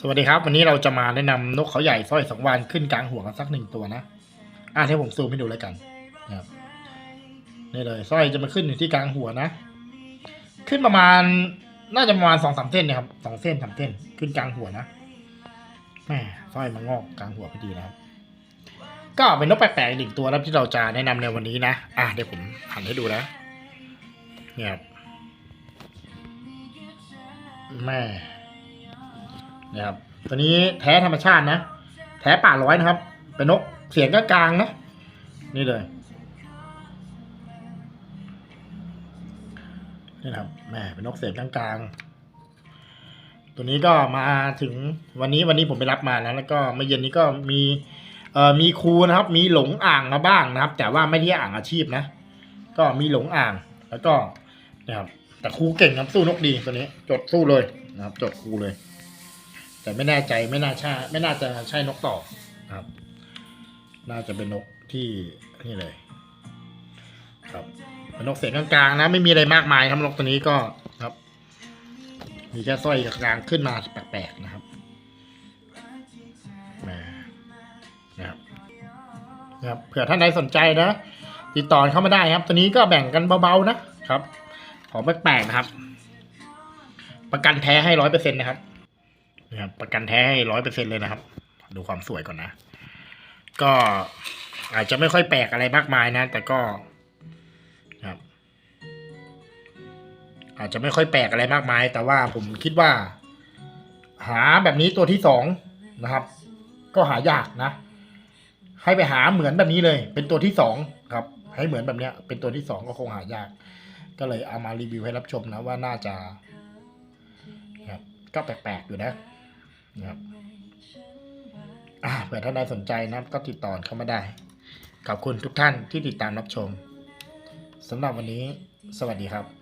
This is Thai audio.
สวัสดีครับ วันนี้เราจะมาแนะนำนกเขาใหญ่สร้อยสองวานขึ้นกลางหัวกันสักหนึ่งตัวนะอะให้ผมซูมให้ดูแล้วกันนะครับนี่เลยสร้อยจะมาขึ้นอยู่ที่กลางหัวนะ ขึ้นประมาณ น่าจะประมาณสองสามเส้นนะครับสองเส้นสามเส้นขึ้นกลางหัวนะแหมสร้อยมางอกกลางหัวพอดีนะครับ ก็เป็นนกแปลกๆหนึ่งตัวนะที่เราจะแนะนำในวันนี้นะอะเดี๋ยวผมหันให้ดูนะเนี่ยแม่ นะครับตัวนี้แท้ธรรมชาตินะ แท้ป่าร้อยนะครับ เป็นนกเสียงก็กลางๆนะ นี่เลยนี่นะครับแม่เป็นนกเสียงกลางๆ ตัวนี้ก็มาถึงวันนี้วันนี้ผมไปรับมานะแล้วก็เมื่อเย็นนี้ก็มีเอ่อมีครูนะครับ มีหลงอ่างมาบ้างนะครับ แต่ว่าไม่ได้อ่างอาชีพนะ ก็มีหลงอ่างแล้วก็นะครับแต่ครูเก่งครับสู้นกดีตัวนี้ จดสู้เลยนะครับ จดครูเลย แต่ไม่แน่ใจไม่น่าใช่ไม่น่าจะใช่นกต่อครับ น่าจะเป็นนกที่นี่เลย ครับเป็นนกเสียงกลางๆนะ ไม่มีอะไรมากมายครับนกตัวนี้ก็ครับ มีแค่สร้อยกลางขึ้นมาแปลกๆนะครับนะครับนะครับเผื่อท่านใดสนใจนะ ติดต่อเข้ามาได้ครับ ตัวนี้ก็แบ่งกันเบาๆนะครับ ของแปลกๆนะครับ ประกันแท้ให้ร้อยเปอร์เซ็นต์นะครับ นะครับประกันแท้ให้ร้อยเปอร์เซ็นเลยนะครับ ดูความสวยก่อนนะ ก็อาจจะไม่ค่อยแปลกอะไรมากมายนะ แต่ก็นะครับอาจจะไม่ค่อยแปลกอะไรมากมาย แต่ว่าผมคิดว่า หาแบบนี้ตัวที่สองนะครับ ก็หายากนะ ให้ไปหาเหมือนแบบนี้เลย เป็นตัวที่สองครับ ให้เหมือนแบบเนี้ย เป็นตัวที่สองก็คงหายาก ก็เลยเอามารีวิวให้รับชมนะว่าน่าจะครับก็แปลกๆอยู่นะ นะครับอ่าเผื่อท่านใดสนใจนะก็ติดต่อเข้ามาได้ ขอบคุณทุกท่านที่ติดตามรับชมสำหรับวันนี้ สวัสดีครับ